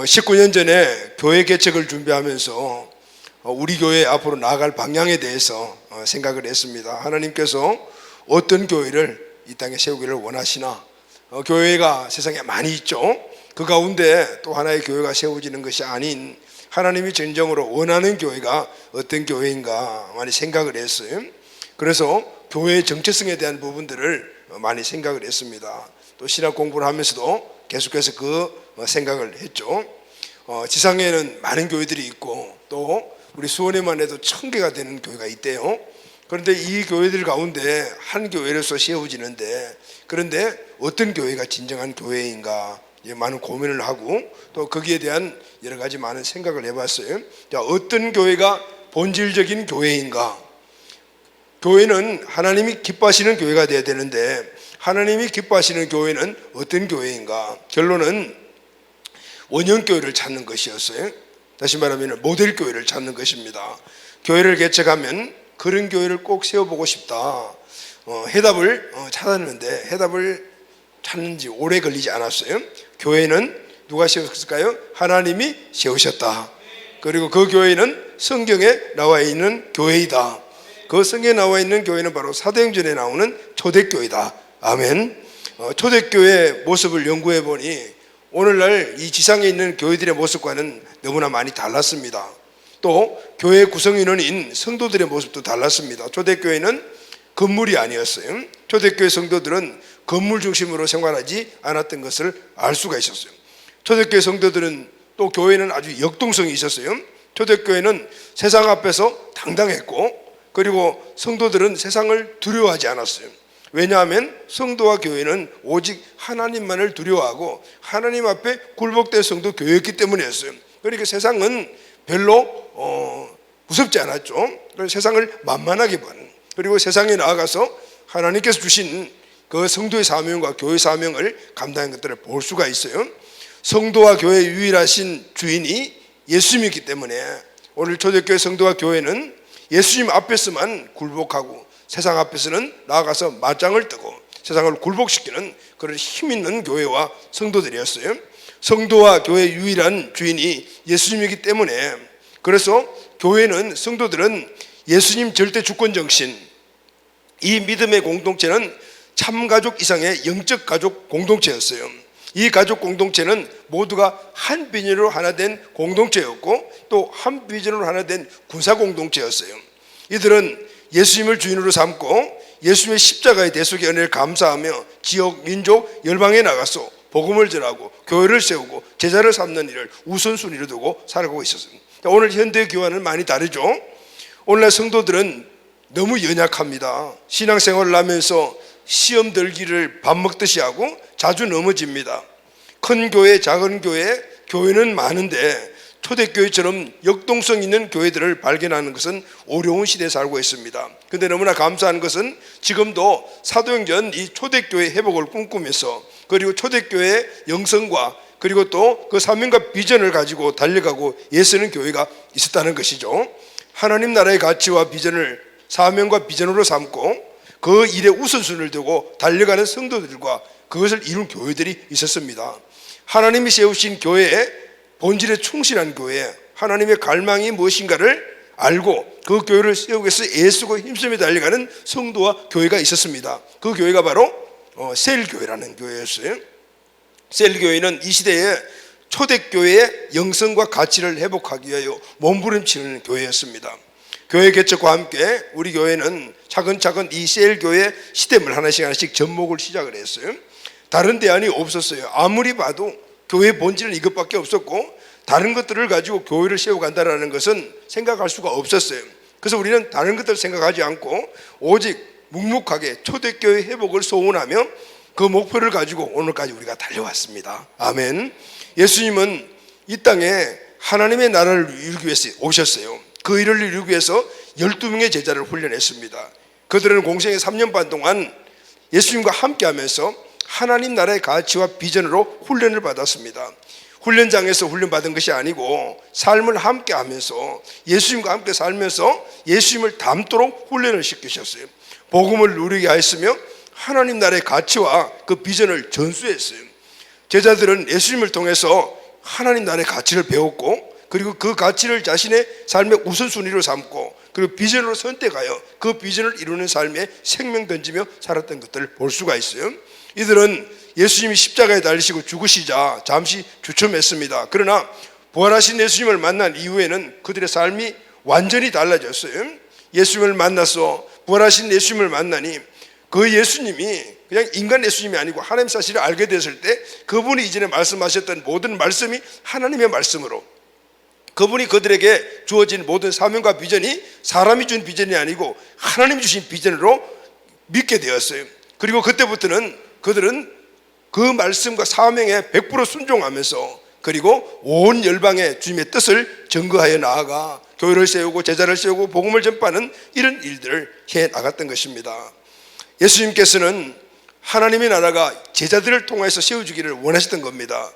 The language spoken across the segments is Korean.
19년 전에 교회 개척을 준비하면서 어, 우리 교회 앞으로 나아갈 방향에 대해서 어, 생각을 했습니다. 하나님께서 어떤 교회를 이 땅에 세우기를 원하시나? 어, 교회가 세상에 많이 있죠. 그 가운데 또 하나의 교회가 세워지는 것이 아닌 하나님이 진정으로 원하는 교회가 어떤 교회인가 많이 생각을 했어요. 그래서 교회의 정체성에 대한 부분들을 많이 생각을 했습니다. 또 신학 공부를 하면서도 계속해서 그 생각을 했죠. 어, 지상에는 많은 교회들이 있고 또 우리 수원에만 해도 천 개가 되는 교회가 있대요. 그런데 이 교회들 가운데 한 교회로서 세워지는데 그런데 어떤 교회가 진정한 교회인가 많은 고민을 하고 또 거기에 대한 여러 가지 많은 생각을 해봤어요. 자, 어떤 교회가 본질적인 교회인가? 교회는 하나님이 기뻐하시는 교회가 되어야 되는데 하나님이 기뻐하시는 교회는 어떤 교회인가? 결론은 원형 교회를 찾는 것이었어요. 다시 말하면 모델 교회를 찾는 것입니다. 교회를 개척하면 그런 교회를 꼭 세워보고 싶다. 어, 해답을 어, 찾았는데 해답을 찾는 지 오래 걸리지 않았어요. 교회는 누가 세웠을까요? 하나님이 세우셨다. 그리고 그 교회는 성경에 나와 있는 교회이다. 그 성경에 나와 있는 교회는 바로 사도행전에 나오는 초대교회다. 아멘. 어, 초대교회 모습을 연구해 보니 오늘날 이 지상에 있는 교회들의 모습과는 너무나 많이 달랐습니다. 또 교회 구성인원인 성도들의 모습도 달랐습니다. 초대교회는 건물이 아니었어요. 초대교회 성도들은 건물 중심으로 생활하지 않았던 것을 알 수가 있었어요. 초대교회 성도들은 또 교회는 아주 역동성이 있었어요. 초대교회는 세상 앞에서 당당했고 그리고 성도들은 세상을 두려워하지 않았어요. 왜냐하면 성도와 교회는 오직 하나님만을 두려워하고 하나님 앞에 굴복된 성도 교회였기 때문이었어요. 그러니까 세상은 별로 어, 무섭지 않았죠. 세상을 만만하게 보는 그리고 세상에 나아가서 하나님께서 주신 그 성도의 사명과 교회 사명을 감당한 것들을 볼 수가 있어요. 성도와 교회의 유일하신 주인이 예수님이기 때문에 오늘 초대교회 성도와 교회는 예수님 앞에서만 굴복하고 세상 앞에서는 나아가서 맞짱을 뜨고 세상을 굴복시키는 그런 힘 있는 교회와 성도들이었어요. 성도와 교회의 유일한 주인이 예수님이기 때문에 그래서 교회는 성도들은 예수님 절대 주권 정신 이 믿음의 공동체는 참가족 이상의 영적 가족 공동체였어요. 이 가족 공동체는 모두가 한 비전으로 하나 된 공동체였고 또 한 비전으로 하나 된 군사 공동체였어요. 이들은 예수님을 주인으로 삼고 예수님의 십자가의 대속의 은혜를 감사하며 지역, 민족, 열방에 나가서 복음을 전하고 교회를 세우고 제자를 삼는 일을 우선순위로 두고 살아가고 있었습니다. 오늘 현대 교회는 많이 다르죠. 오늘날 성도들은 너무 연약합니다. 신앙생활을 하면서 시험 들기를 밥 먹듯이 하고 자주 넘어집니다. 큰 교회, 작은 교회, 교회는 많은데 초대교회처럼 역동성 있는 교회들을 발견하는 것은 어려운 시대에 살고 있습니다. 근데 너무나 감사한 것은 지금도 사도행전 이 초대교회 회복을 꿈꾸면서 그리고 초대교회 영성과 그리고 또 그 사명과 비전을 가지고 달려가고 예쓰는 교회가 있었다는 것이죠. 하나님 나라의 가치와 비전을 사명과 비전으로 삼고 그 일에 우선순위를 두고 달려가는 성도들과 그것을 이룬 교회들이 있었습니다. 하나님이 세우신 교회에 본질에 충실한 교회, 하나님의 갈망이 무엇인가를 알고 그 교회를 세우기 위해서 애쓰고 힘쓰며 달려가는 성도와 교회가 있었습니다. 그 교회가 바로 어, 셀교회라는 교회였어요. 셀교회는 이 시대에 초대교회의 영성과 가치를 회복하기 위하여 몸부림치는 교회였습니다. 교회 개척과 함께 우리 교회는 차근차근 이 셀교회 시대물 하나씩 하나씩 접목을 시작을 했어요. 다른 대안이 없었어요. 아무리 봐도 교회 본질은 이것밖에 없었고 다른 것들을 가지고 교회를 세워간다는 것은 생각할 수가 없었어요. 그래서 우리는 다른 것들을 생각하지 않고 오직 묵묵하게 초대교회 회복을 소원하며 그 목표를 가지고 오늘까지 우리가 달려왔습니다. 아멘. 예수님은 이 땅에 하나님의 나라를 이루기 위해서 오셨어요. 그 일을 이루기 위해서 12명의 제자를 훈련했습니다. 그들은 공생의 3년 반 동안 예수님과 함께 하면서 하나님 나라의 가치와 비전으로 훈련을 받았습니다. 훈련장에서 훈련받은 것이 아니고 삶을 함께 하면서 예수님과 함께 살면서 예수님을 닮도록 훈련을 시키셨어요. 복음을 누리게 하였으며 하나님 나라의 가치와 그 비전을 전수했어요. 제자들은 예수님을 통해서 하나님 나라의 가치를 배웠고 그리고 그 가치를 자신의 삶의 우선순위로 삼고 그리고 비전으로 선택하여 그 비전을 이루는 삶에 생명 던지며 살았던 것들을 볼 수가 있어요. 이들은 예수님이 십자가에 달리시고 죽으시자 잠시 주춤했습니다. 그러나 부활하신 예수님을 만난 이후에는 그들의 삶이 완전히 달라졌어요. 예수님을 만나서 부활하신 예수님을 만나니 그 예수님이 그냥 인간 예수님이 아니고 하나님 사실을 알게 됐을 때 그분이 이전에 말씀하셨던 모든 말씀이 하나님의 말씀으로 그분이 그들에게 주어진 모든 사명과 비전이 사람이 준 비전이 아니고 하나님이 주신 비전으로 믿게 되었어요. 그리고 그때부터는 그들은 그 말씀과 사명에 100% 순종하면서 그리고 온 열방의 주님의 뜻을 증거하여 나아가 교회를 세우고 제자를 세우고 복음을 전파하는 이런 일들을 해 나갔던 것입니다. 예수님께서는 하나님의 나라가 제자들을 통해서 세워주기를 원하셨던 겁니다.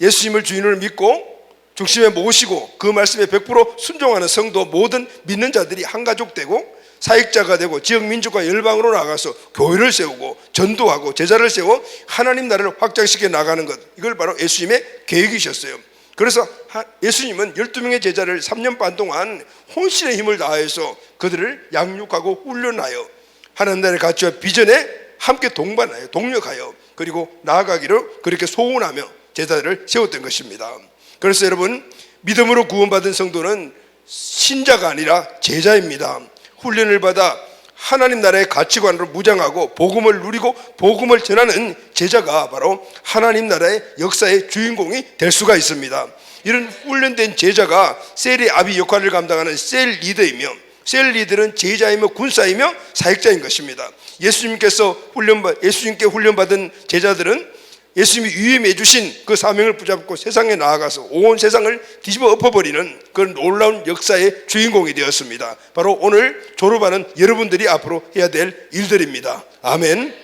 예수님을 주인을 믿고 중심에 모시고 그 말씀에 100% 순종하는 성도 모든 믿는 자들이 한 가족 되고 사역자가 되고 지역 민족과 열방으로 나가서 교회를 세우고 전도하고 제자를 세워 하나님 나라를 확장시켜 나가는 것 이걸 바로 예수님의 계획이셨어요. 그래서 하- 예수님은 12명의 제자를 3년 반 동안 혼신의 힘을 다해서 그들을 양육하고 훈련하여 하나님 나라의 가치와 비전에 함께 동반하여 동력하여 그리고 나아가기를 그렇게 소원하며 제자들을 세웠던 것입니다. 그래서 여러분 믿음으로 구원받은 성도는 신자가 아니라 제자입니다. 훈련을 받아 하나님 나라의 가치관으로 무장하고 복음을 누리고 복음을 전하는 제자가 바로 하나님 나라의 역사의 주인공이 될 수가 있습니다. 이런 훈련된 제자가 셀의 아비 역할을 감당하는 셀 리더이며 셀 리더는 제자이며 군사이며 사역자인 것입니다. 예수님께서 훈련받 예수님께 훈련받은 제자들은 예수님이 위임해 주신 그 사명을 붙잡고 세상에 나아가서 온 세상을 뒤집어 엎어버리는 그 놀라운 역사의 주인공이 되었습니다. 바로 오늘 졸업하는 여러분들이 앞으로 해야 될 일들입니다. 아멘.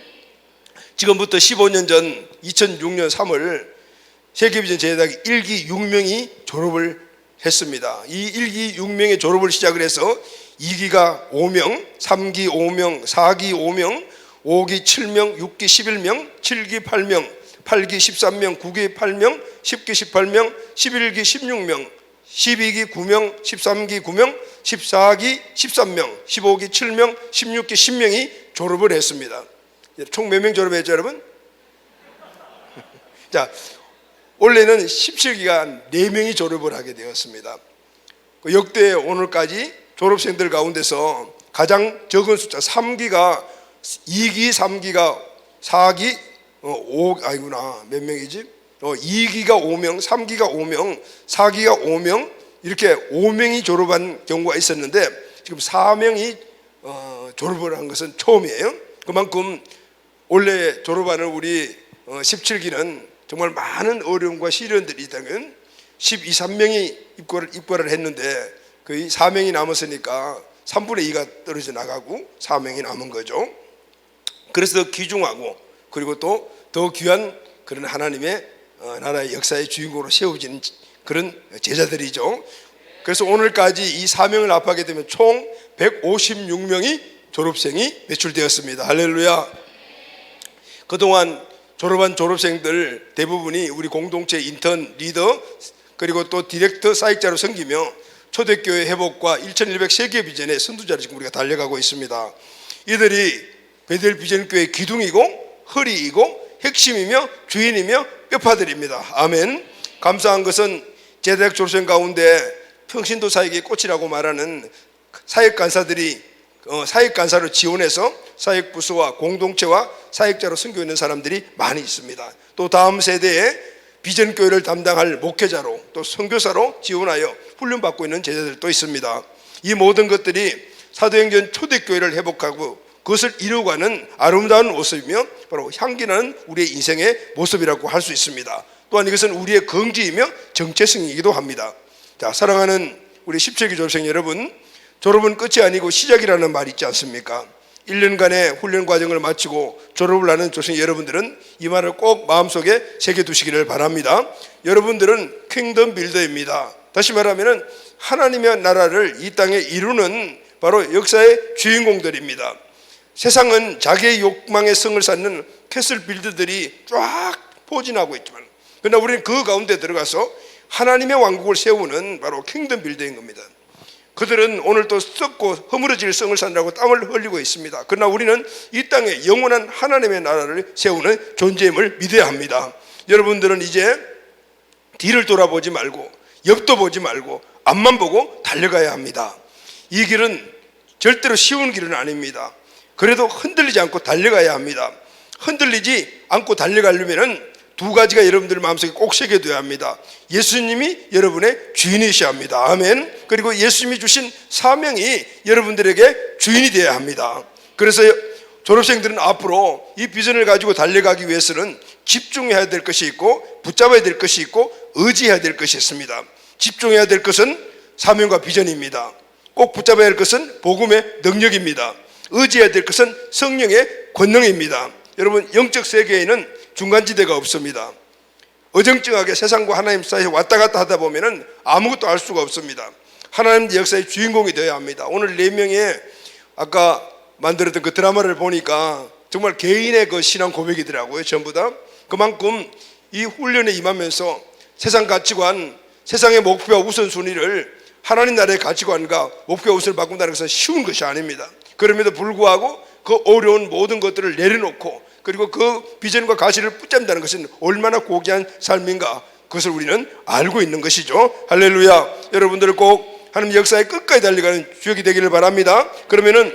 지금부터 15년 전 2006년 3월 세계비전 제대학 1기 6명이 졸업을 했습니다. 이 1기 6명의 졸업을 시작을 해서 2기가 5명, 3기 5명, 4기 5명, 5기 7명, 6기 11명, 7기 8명, 8기 13명, 9기 8명, 10기 18명, 11기 16명, 12기 9명, 13기 9명, 14기 13명, 15기 7명, 16기 10명이 졸업을 했습니다. 총 몇 명 졸업했죠, 여러분? 자, 원래는 17기가 4명이 졸업을 하게 되었습니다. 그 역대 오늘까지 졸업생들 가운데서 가장 적은 숫자 3기가 2기, 3기가 4기, 어, 5 아니구나 몇 명이지? 어, 2기가 5명, 3기가 5명, 4기가 5명 이렇게 5명이 졸업한 경우가 있었는데 지금 4명이 어, 졸업을 한 것은 처음이에요. 그만큼 원래 졸업하는 우리 어, 17기는 정말 많은 어려움과 시련들이 있다면 12, 3명이 입고를, 입고를 했는데 거의 4명이 남았으니까 3분의 2가 떨어져 나가고 4명이 남은 거죠. 그래서 더 귀중하고 그리고 또 더 귀한 그런 하나님의 어, 나라의 역사의 주인공으로 세워지는 그런 제자들이죠. 그래서 오늘까지 이 사명을 압하게 되면 총 156명이 졸업생이 배출되었습니다. 할렐루야. 그동안 졸업한 졸업생들 대부분이 우리 공동체 인턴 리더 그리고 또 디렉터 사역자로 섬기며 초대교회 회복과 1100 세계 비전의 선두자를 지금 우리가 달려가고 있습니다. 이들이 베델 비전교회 기둥이고 허리이고 핵심이며 주인이며 뼈파들입니다. 아멘. 감사한 것은 제대학 졸업생 가운데 평신도 사역의 꽃이라고 말하는 사역 간사들이 어, 사역 간사로 지원해서 사역 부서와 공동체와 사역자로 섬겨 있는 사람들이 많이 있습니다. 또 다음 세대에 비전 교회를 담당할 목회자로 또 선교사로 지원하여 훈련받고 있는 제자들도 있습니다. 이 모든 것들이 사도행전 초대 교회를 회복하고 그것을 이루어가는 아름다운 모습이며 바로 향기나는 우리의 인생의 모습이라고 할 수 있습니다. 또한 이것은 우리의 긍지이며 정체성이기도 합니다. 자, 사랑하는 우리 17기 졸업생 여러분, 졸업은 끝이 아니고 시작이라는 말이 있지 않습니까? 1년간의 훈련 과정을 마치고 졸업을 하는 조생 여러분들은 이 말을 꼭 마음속에 새겨 두시기를 바랍니다. 여러분들은 킹덤 빌더입니다. 다시 말하면 하나님의 나라를 이 땅에 이루는 바로 역사의 주인공들입니다. 세상은 자기의 욕망의 성을 쌓는 캐슬 빌드들이 쫙 포진하고 있지만 그러나 우리는 그 가운데 들어가서 하나님의 왕국을 세우는 바로 킹덤 빌더인 겁니다. 그들은 오늘 또 썩고 허물어질 성을 산다고 땀을 흘리고 있습니다. 그러나 우리는 이 땅에 영원한 하나님의 나라를 세우는 존재임을 믿어야 합니다. 여러분들은 이제 뒤를 돌아보지 말고 옆도 보지 말고 앞만 보고 달려가야 합니다. 이 길은 절대로 쉬운 길은 아닙니다. 그래도 흔들리지 않고 달려가야 합니다. 흔들리지 않고 달려가려면은 두 가지가 여러분들 마음속에 꼭 새겨둬야 합니다. 예수님이 여러분의 주인이셔야 합니다. 아멘. 그리고 예수님이 주신 사명이 여러분들에게 주인이 되어야 합니다. 그래서 졸업생들은 앞으로 이 비전을 가지고 달려가기 위해서는 집중해야 될 것이 있고 붙잡아야 될 것이 있고 의지해야 될 것이 있습니다. 집중해야 될 것은 사명과 비전입니다. 꼭 붙잡아야 할 것은 복음의 능력입니다. 의지해야 될 것은 성령의 권능입니다. 여러분 영적 세계에는 중간지대가 없습니다. 어정쩡하게 세상과 하나님 사이에 왔다 갔다 하다 보면은 아무것도 알 수가 없습니다. 하나님 역사의 주인공이 되어야 합니다. 오늘 네 명의 아까 만들었던 그 드라마를 보니까 정말 개인의 그 신앙 고백이더라고요. 전부 다 그만큼 이 훈련에 임하면서 세상 가치관, 세상의 목표와 우선순위를 하나님 나라의 가치관과 목표와 우선을 바꾼다는 것은 쉬운 것이 아닙니다. 그럼에도 불구하고 그 어려운 모든 것들을 내려놓고 그리고 그 비전과 가치를 붙잡는다는 것은 얼마나 고귀한 삶인가 그것을 우리는 알고 있는 것이죠. 할렐루야. 여러분들 꼭 하나님 역사의 끝까지 달려가는 주역이 되기를 바랍니다. 그러면은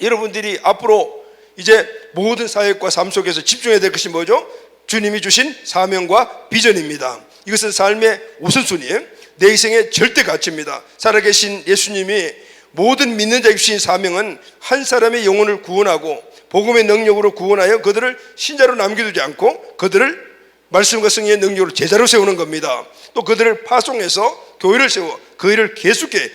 여러분들이 앞으로 이제 모든 사역과 삶 속에서 집중해야 될 것이 뭐죠? 주님이 주신 사명과 비전입니다. 이것은 삶의 우선순위예요. 내 인생의 절대 가치입니다. 살아계신 예수님이 모든 믿는 자에게 주신 사명은 한 사람의 영혼을 구원하고 복음의 능력으로 구원하여 그들을 신자로 남겨두지 않고 그들을 말씀과 승리의 능력으로 제자로 세우는 겁니다. 또 그들을 파송해서 교회를 세워 그 일을 계속해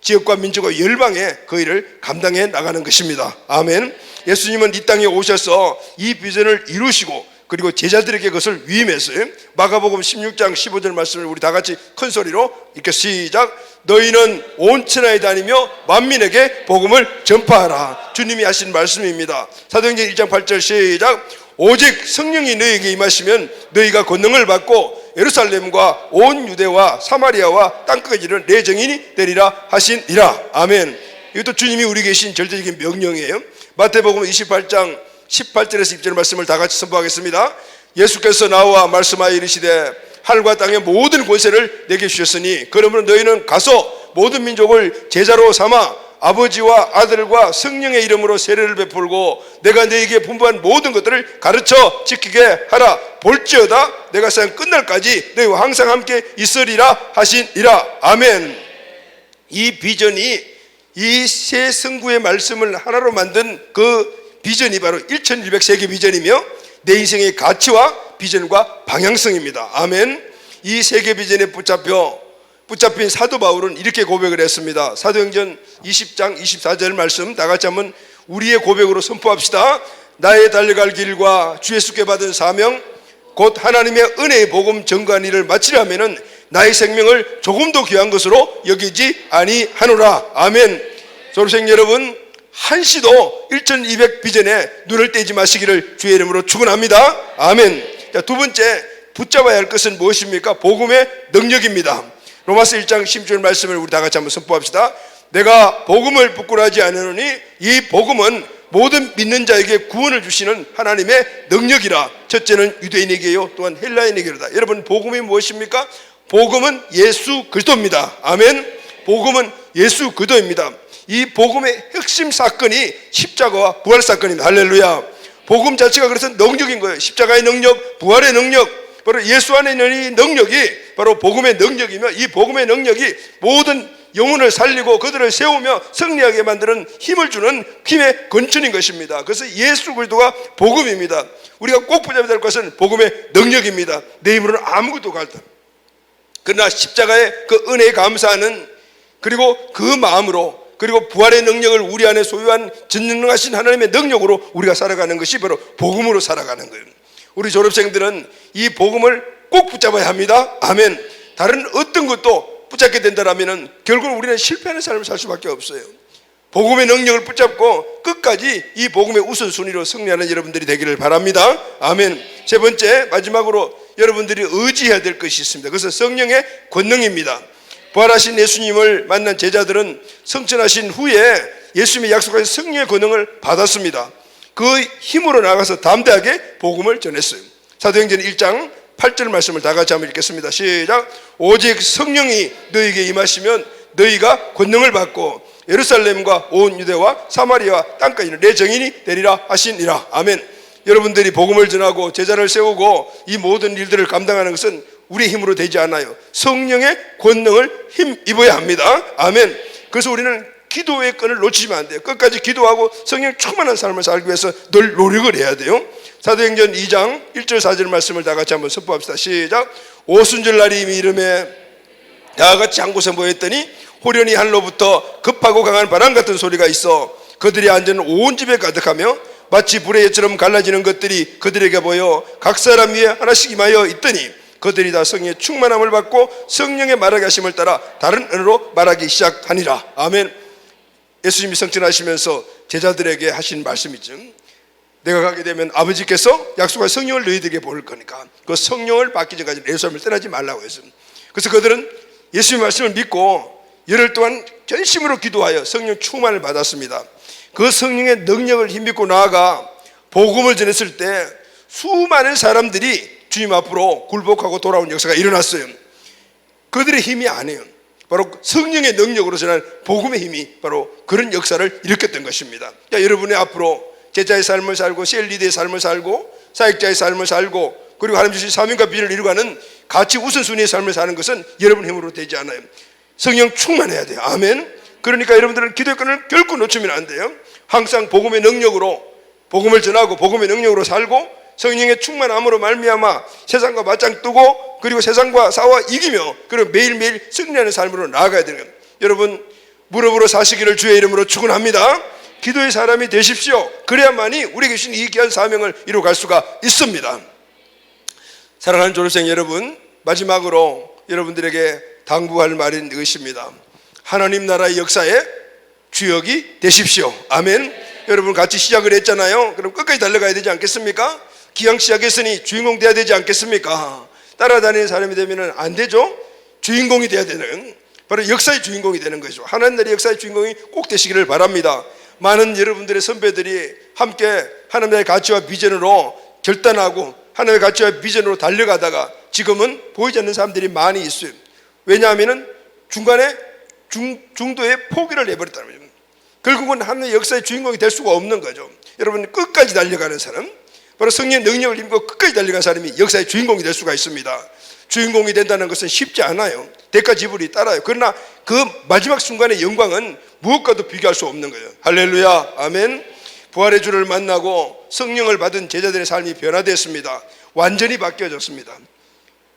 지역과 민족과 열방에 그 일을 감당해 나가는 것입니다. 아멘. 예수님은 이 땅에 오셔서 이 비전을 이루시고 그리고 제자들에게 그것을 위임했어요. 마가복음 16장 15절 말씀을 우리 다 같이 큰 소리로 이렇게 시작. 너희는 온 천하에 다니며 만민에게 복음을 전파하라. 주님이 하신 말씀입니다. 사도행전 1장 8절 시작. 오직 성령이 너희에게 임하시면 너희가 권능을 받고 예루살렘과 온 유대와 사마리아와 땅끝까지 이르는 내 정인이 되리라 하시니라. 아멘. 이것도 주님이 우리 계신 절대적인 명령이에요. 마태복음 28장 18절에서 20절 말씀을 다 같이 선포하겠습니다. 예수께서 나와 말씀하여 이르시되 하늘과 땅의 모든 권세를 내게 주셨으니 그러므로 너희는 가서 모든 민족을 제자로 삼아 아버지와 아들과 성령의 이름으로 세례를 베풀고 내가 너희에게 분부한 모든 것들을 가르쳐 지키게 하라. 볼지어다 내가 세상 끝날까지 너희와 항상 함께 있으리라 하시니라. 아멘. 이 비전이 이 세 성구의 말씀을 하나로 만든 그 비전이 바로 1100세기 비전이며 내 인생의 가치와 비전과 방향성입니다. 아멘. 이 세계 비전에 붙잡혀 붙잡힌 사도 바울은 이렇게 고백을 했습니다. 사도행전 20장 24절 말씀 다 같이 한번 우리의 고백으로 선포합시다. 나의 달려갈 길과 주 예수께 받은 사명 곧 하나님의 은혜의 복음 전가한 일을 마치려면은 나의 생명을 조금도 귀한 것으로 여기지 아니하노라. 아멘. 졸업생 여러분 한시도 1200 비전에 눈을 떼지 마시기를 주의 이름으로 축원합니다. 아멘. 자, 두 번째 붙잡아야 할 것은 무엇입니까? 복음의 능력입니다. 로마서 1장 10절 말씀을 우리 다 같이 한번 선포합시다. 내가 복음을 부끄러워하지 않으니 이 복음은 모든 믿는 자에게 구원을 주시는 하나님의 능력이라. 첫째는 유대인에게요, 또한 헬라인에게로다. 여러분 복음이 무엇입니까? 복음은 예수 그리스도입니다. 아멘. 복음은 예수 그리스도입니다. 이 복음의 핵심 사건이 십자가와 부활 사건입니다. 할렐루야. 복음 자체가 그래서 능력인 거예요. 십자가의 능력, 부활의 능력, 바로 예수 안에 있는 이 능력이 바로 복음의 능력이며 이 복음의 능력이 모든 영혼을 살리고 그들을 세우며 승리하게 만드는 힘을 주는 힘의 근천인 것입니다. 그래서 예수 그리스도가 복음입니다. 우리가 꼭 붙잡아야 될 것은 복음의 능력입니다. 내 힘으로는 아무것도 갈다. 그러나 십자가의 그 은혜에 감사하는 그리고 그 마음으로 그리고 부활의 능력을 우리 안에 소유한 전능하신 하나님의 능력으로 우리가 살아가는 것이 바로 복음으로 살아가는 거예요. 우리 졸업생들은 이 복음을 꼭 붙잡아야 합니다. 아멘. 다른 어떤 것도 붙잡게 된다라면은 결국 우리는 실패하는 삶을 살 수밖에 없어요. 복음의 능력을 붙잡고 끝까지 이 복음의 우선순위로 승리하는 여러분들이 되기를 바랍니다. 아멘. 세 번째 마지막으로 여러분들이 의지해야 될 것이 있습니다. 그래서 성령의 권능입니다. 부활하신 예수님을 만난 제자들은 성천하신 후에 예수님이 약속하신 성령의 권능을 받았습니다. 그 힘으로 나가서 담대하게 복음을 전했어요. 사도행전 1장 8절 말씀을 다 같이 한번 읽겠습니다. 시작. 오직 성령이 너희에게 임하시면 너희가 권능을 받고 예루살렘과 온 유대와 사마리아 땅까지는 내 정인이 되리라 하시니라. 아멘. 여러분들이 복음을 전하고 제자를 세우고 이 모든 일들을 감당하는 것은 우리의 힘으로 되지 않아요. 성령의 권능을 힘 입어야 합니다. 아멘. 그래서 우리는 기도의 끈을 놓치면 안 돼요. 끝까지 기도하고 성령 충만한 삶을 살기 위해서 늘 노력을 해야 돼요. 사도행전 2장 1절 4절 말씀을 다 같이 한번 선포합시다. 시작. 오순절 날이 이름에 다 같이 한 곳에 모였더니 호련히 하늘로부터 급하고 강한 바람 같은 소리가 있어 그들이 앉은 온 집에 가득하며 마치 불의 예처럼 갈라지는 것들이 그들에게 보여 각 사람 위에 하나씩 임하여 있더니 그들이 다 성령의 충만함을 받고 성령의 말하게 하심을 따라 다른 언어로 말하기 시작하니라. 아멘. 예수님이 성천하시면서 제자들에게 하신 말씀이죠 내가 가게 되면 아버지께서 약속한 성령을 너희들에게 보낼 거니까 그 성령을 받기 전까지 예수님을 떠나지 말라고 했습니다. 그래서 그들은 예수님의 말씀을 믿고 열흘 동안 전심으로 기도하여 성령 충만을 받았습니다. 그 성령의 능력을 힘입고 나아가 복음을 전했을 때 수많은 사람들이 주님 앞으로 굴복하고 돌아온 역사가 일어났어요. 그들의 힘이 아니에요. 바로 성령의 능력으로 전한 복음의 힘이 바로 그런 역사를 일으켰던 것입니다. 야, 여러분의 앞으로 제자의 삶을 살고 셀리드의 삶을 살고 사역자의 삶을 살고 그리고 하나님 주신 사명과 비전을 이루가는 가치 우선순위의 삶을 사는 것은 여러분 힘으로 되지 않아요. 성령 충만해야 돼요. 아멘. 그러니까 여러분들은 기도의 끈을 결코 놓치면 안 돼요. 항상 복음의 능력으로 복음을 전하고 복음의 능력으로 살고 성령의 충만함으로 말미암아 세상과 맞짱 뜨고 그리고 세상과 싸워 이기며 그리고 매일매일 승리하는 삶으로 나아가야 되는. 여러분 무릎으로 사시기를 주의 이름으로 축원합니다. 기도의 사람이 되십시오. 그래야만이 우리에게 주신 이 귀한 사명을 이루어갈 수가 있습니다. 사랑하는 졸업생 여러분, 마지막으로 여러분들에게 당부할 말인 이것입니다. 하나님 나라의 역사에 주역이 되십시오. 아멘. 여러분 같이 시작을 했잖아요. 그럼 끝까지 달려가야 되지 않겠습니까? 기왕 시작했으니 주인공 돼야 되지 않겠습니까? 따라다니는 사람이 되면 안 되죠. 주인공이 돼야 되는 바로 역사의 주인공이 되는 거죠. 하나님 나라의 역사의 주인공이 꼭 되시기를 바랍니다. 많은 여러분들의 선배들이 함께 하나님의 가치와 비전으로 결단하고 하나님의 가치와 비전으로 달려가다가 지금은 보이지 않는 사람들이 많이 있어요. 왜냐하면 중간에 중, 중도에 포기를 해버렸다는 거죠. 결국은 하나님의 역사의 주인공이 될 수가 없는 거죠. 여러분 끝까지 달려가는 사람, 바로 성령의 능력을 힘고 끝까지 달려간 사람이 역사의 주인공이 될 수가 있습니다. 주인공이 된다는 것은 쉽지 않아요. 대가 지불이 따라요. 그러나 그 마지막 순간의 영광은 무엇과도 비교할 수 없는 거예요. 할렐루야, 아멘. 부활의 주를 만나고 성령을 받은 제자들의 삶이 변화됐습니다. 완전히 바뀌어졌습니다.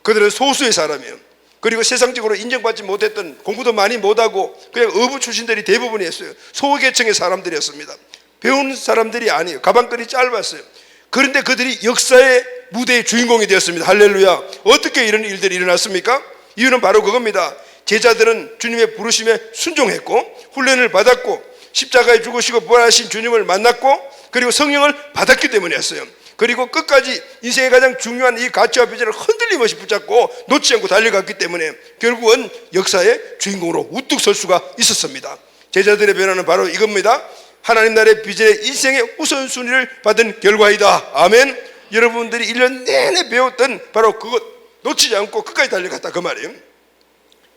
그들은 소수의 사람이에요. 그리고 세상적으로 인정받지 못했던 공부도 많이 못하고 그냥 어부 출신들이 대부분이었어요. 소계층의 사람들이었습니다. 배운 사람들이 아니에요. 가방끈이 짧았어요. 그런데 그들이 역사의 무대의 주인공이 되었습니다. 할렐루야. 어떻게 이런 일들이 일어났습니까? 이유는 바로 그겁니다. 제자들은 주님의 부르심에 순종했고 훈련을 받았고 십자가에 죽으시고 부활하신 주님을 만났고 그리고 성령을 받았기 때문이었어요. 그리고 끝까지 인생의 가장 중요한 이 가치와 비전을 흔들림 없이 붙잡고 놓지 않고 달려갔기 때문에 결국은 역사의 주인공으로 우뚝 설 수가 있었습니다. 제자들의 변화는 바로 이겁니다. 하나님 나라의 비전의 인생의 우선순위를 받은 결과이다. 아멘. 여러분들이 1년 내내 배웠던 바로 그것 놓치지 않고 끝까지 달려갔다 그 말이에요.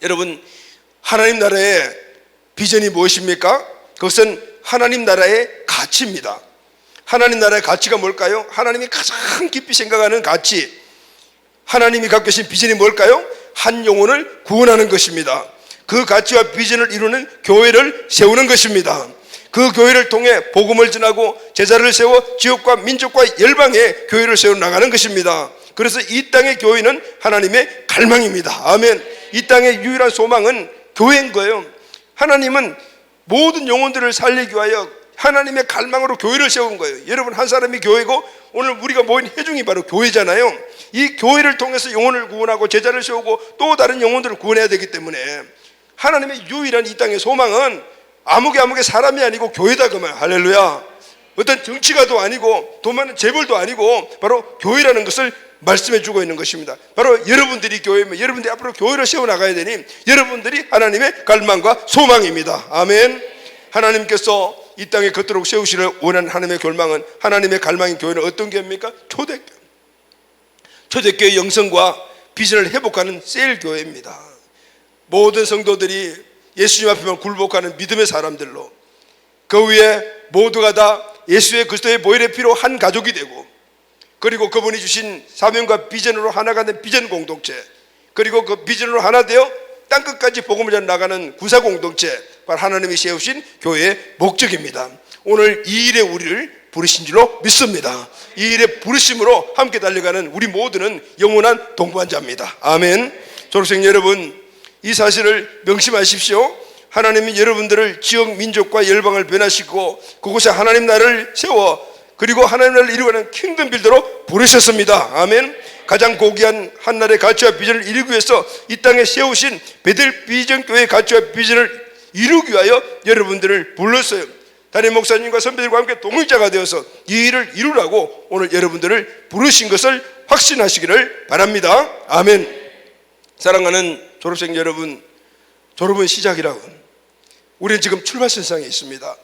여러분 하나님 나라의 비전이 무엇입니까? 그것은 하나님 나라의 가치입니다. 하나님 나라의 가치가 뭘까요? 하나님이 가장 깊이 생각하는 가치. 하나님이 갖고 계신 비전이 뭘까요? 한 영혼을 구원하는 것입니다. 그 가치와 비전을 이루는 교회를 세우는 것입니다. 그 교회를 통해 복음을 전하고 제자를 세워 지역과 민족과 열방의 교회를 세워 나가는 것입니다. 그래서 이 땅의 교회는 하나님의 갈망입니다. 아멘. 이 땅의 유일한 소망은 교회인 거예요. 하나님은 모든 영혼들을 살리기 위하여 하나님의 갈망으로 교회를 세운 거예요. 여러분 한 사람이 교회고 오늘 우리가 모인 회중이 바로 교회잖아요. 이 교회를 통해서 영혼을 구원하고 제자를 세우고 또 다른 영혼들을 구원해야 되기 때문에 하나님의 유일한 이 땅의 소망은 아무개 아무개 사람이 아니고 교회다 그만 할렐루야. 어떤 정치가도 아니고 돈 많은 재벌도 아니고 바로 교회라는 것을 말씀해 주고 있는 것입니다. 바로 여러분들이 교회면 여러분들이 앞으로 교회를 세워 나가야 되니 여러분들이 하나님의 갈망과 소망입니다. 아멘. 하나님께서 이 땅에 걷도록 세우시를 원하는 하나님의 결망은 하나님의 갈망인 교회는 어떤 교회입니까? 초대교회. 초대교회 영성과 비전을 회복하는 셀 교회입니다. 모든 성도들이 예수님 앞에만 굴복하는 믿음의 사람들로 그 위에 모두가 다 예수의 그리스도의 보혈의 피로 한 가족이 되고 그리고 그분이 주신 사명과 비전으로 하나가 된 비전 공동체 그리고 그 비전으로 하나 되어 땅끝까지 복음을 전 나가는 구사 공동체 바로 하나님이 세우신 교회의 목적입니다. 오늘 이 일에 우리를 부르신 줄로 믿습니다. 이 일에 부르심으로 함께 달려가는 우리 모두는 영원한 동반자입니다. 아멘. 졸업생 여러분, 이 사실을 명심하십시오. 하나님이 여러분들을 지역 민족과 열방을 변화시키고 그곳에 하나님 나라를 세워 그리고 하나님 나라를 이루어가는 킹덤 빌더로 부르셨습니다. 아멘. 가장 고귀한 한나라의 가치와 비전을 이루기 위해서 이 땅에 세우신 베들 비전 교회의 가치와 비전을 이루기 위하여 여러분들을 불렀어요. 담임 목사님과 선배들과 함께 동의자가 되어서 이 일을 이루라고 오늘 여러분들을 부르신 것을 확신하시기를 바랍니다. 아멘. 사랑하는 졸업생 여러분, 졸업은 시작이라고. 우리는 지금 출발선상에 있습니다.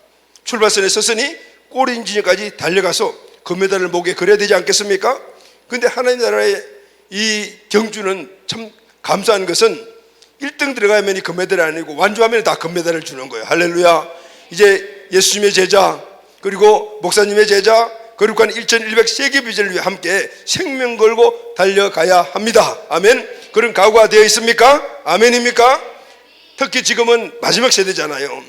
출발선에 섰으니 꼬리인지까지 달려가서 금메달을 목에 걸어야 되지 않겠습니까? 근데 하나님 나라의 이 경주는 참 감사한 것은 1등 들어가면 이 금메달이 아니고 완주하면 다 금메달을 주는 거예요. 할렐루야. 이제 예수님의 제자 그리고 목사님의 제자 그리고 한 1100세계 비전을 위해 함께 생명 걸고 달려가야 합니다. 아멘. 그런 각오가 되어 있습니까? 아멘입니까? 특히 지금은 마지막 세대잖아요.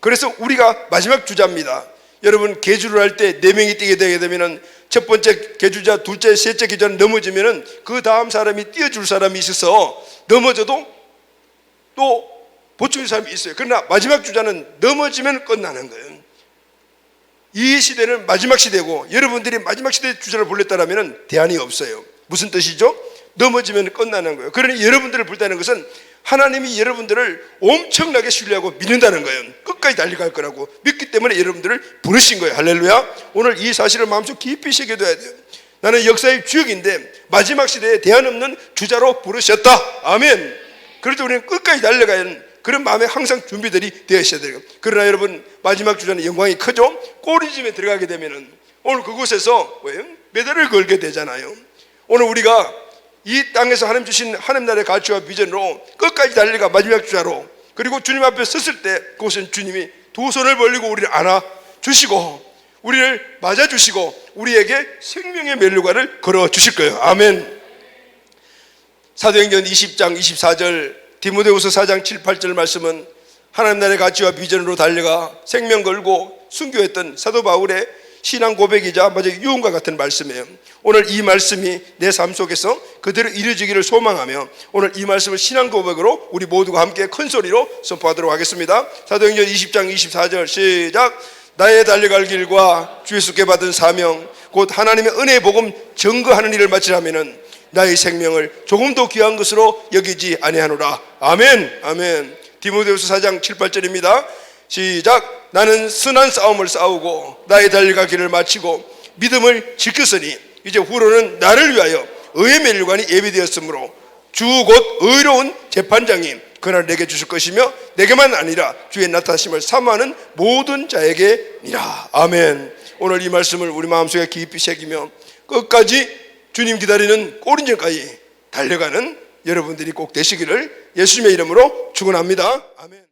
그래서 우리가 마지막 주자입니다. 여러분 개주를 할 때 네 명이 뛰게 되게 되면은 첫 번째 개주자, 둘째, 셋째 개주자는 넘어지면은 그 다음 사람이 뛰어줄 사람이 있어서 넘어져도 또 보충할 사람이 있어요. 그러나 마지막 주자는 넘어지면 끝나는 거예요. 이 시대는 마지막 시대고 여러분들이 마지막 시대 주자를 불렀다라면 대안이 없어요. 무슨 뜻이죠? 넘어지면 끝나는 거예요. 그러니 여러분들을 불다는 것은 하나님이 여러분들을 엄청나게 신뢰하고 믿는다는 거예요. 끝까지 달려갈 거라고 믿기 때문에 여러분들을 부르신 거예요. 할렐루야. 오늘 이 사실을 마음속 깊이 새겨둬야 돼요. 나는 역사의 주역인데 마지막 시대에 대안 없는 주자로 부르셨다. 아멘. 그래도 우리는 끝까지 달려가야 하는 그런 마음에 항상 준비들이 되어 있어야 돼요. 그러나 여러분 마지막 주자는 영광이 크죠. 꼬리짐에 들어가게 되면은 오늘 그곳에서 왜 메달을 걸게 되잖아요. 오늘 우리가 이 땅에서 하나님 주신 하나님 나라의 가치와 비전으로 끝까지 달려가 마지막 주자로 그리고 주님 앞에 섰을 때 그곳은 주님이 두 손을 벌리고 우리를 안아 주시고 우리를 맞아 주시고 우리에게 생명의 멜루가를 걸어 주실 거예요. 아멘. 사도행전 20장 24절 디모데후서 4장 7, 8절 말씀은 하나님 나라의 가치와 비전으로 달려가 생명 걸고 순교했던 사도 바울의 신앙 고백이자 마저 유언과 같은 말씀이에요. 오늘 이 말씀이 내 삶 속에서 그대로 이루어지기를 소망하며 오늘 이 말씀을 신앙 고백으로 우리 모두가 함께 큰 소리로 선포하도록 하겠습니다. 사도행전 20장 24절 시작. 나의 달려갈 길과 주 예수께 받은 사명 곧 하나님의 은혜의 복음 증거하는 일을 마치라면은 나의 생명을 조금 더 귀한 것으로 여기지 아니하노라. 아멘. 아멘. 디모데후서 4장 7, 8절입니다. 시작. 나는 선한 싸움을 싸우고 나의 달려갈 길을 마치고 믿음을 지켰으니 이제 후로는 나를 위하여 의의 멸관이 예비되었으므로 주 곧 의로운 재판장이 그날 내게 주실 것이며 내게만 아니라 주의 나타나심을 사모하는 모든 자에게니라. 아멘. 오늘 이 말씀을 우리 마음속에 깊이 새기며 끝까지 주님 기다리는 꼬린전까지 달려가는 여러분들이 꼭 되시기를 예수님의 이름으로 축원합니다. 아멘.